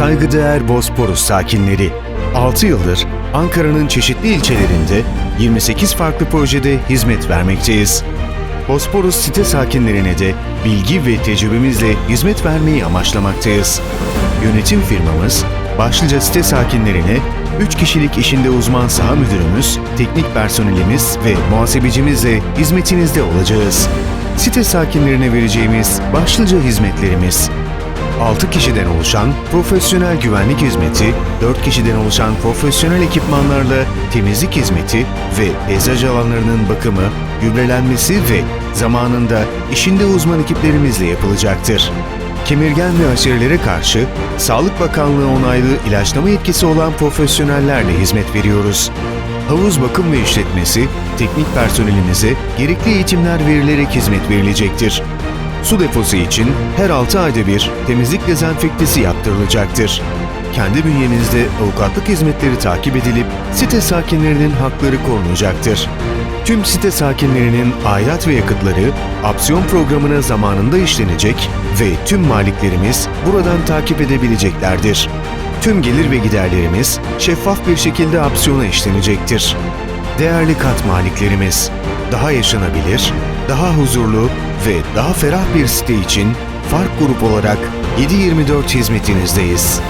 Saygıdeğer Bosporus sakinleri, 6 yıldır Ankara'nın çeşitli ilçelerinde 28 farklı projede hizmet vermekteyiz. Bosporus site sakinlerine de bilgi ve tecrübemizle hizmet vermeyi amaçlamaktayız. Yönetim firmamız, başlıca site sakinlerine 3 kişilik işinde uzman saha müdürümüz, teknik personelimiz ve muhasebecimizle hizmetinizde olacağız. Site sakinlerine vereceğimiz başlıca hizmetlerimiz 6 kişiden oluşan profesyonel güvenlik hizmeti, 4 kişiden oluşan profesyonel ekipmanlarla temizlik hizmeti ve peyzaj alanlarının bakımı, gübrelenmesi ve zamanında işinde uzman ekiplerimizle yapılacaktır. Kemirgen ve aşerelere karşı Sağlık Bakanlığı onaylı ilaçlama yetkisi olan profesyonellerle hizmet veriyoruz. Havuz bakım ve işletmesi, teknik personelimize gerekli eğitimler verilerek hizmet verilecektir. Su deposu için her 6 ayda bir temizlik dezenfektesi yaptırılacaktır. Kendi bünyenizde avukatlık hizmetleri takip edilip site sakinlerinin hakları korunacaktır. Tüm site sakinlerinin aidat ve yakıtları opsiyon programına zamanında işlenecek ve tüm maliklerimiz buradan takip edebileceklerdir. Tüm gelir ve giderlerimiz şeffaf bir şekilde opsiyona işlenecektir. Değerli kat maliklerimiz, daha yaşanabilir, daha huzurlu ve daha ferah bir site için Fark Grup olarak 7/24 hizmetinizdeyiz.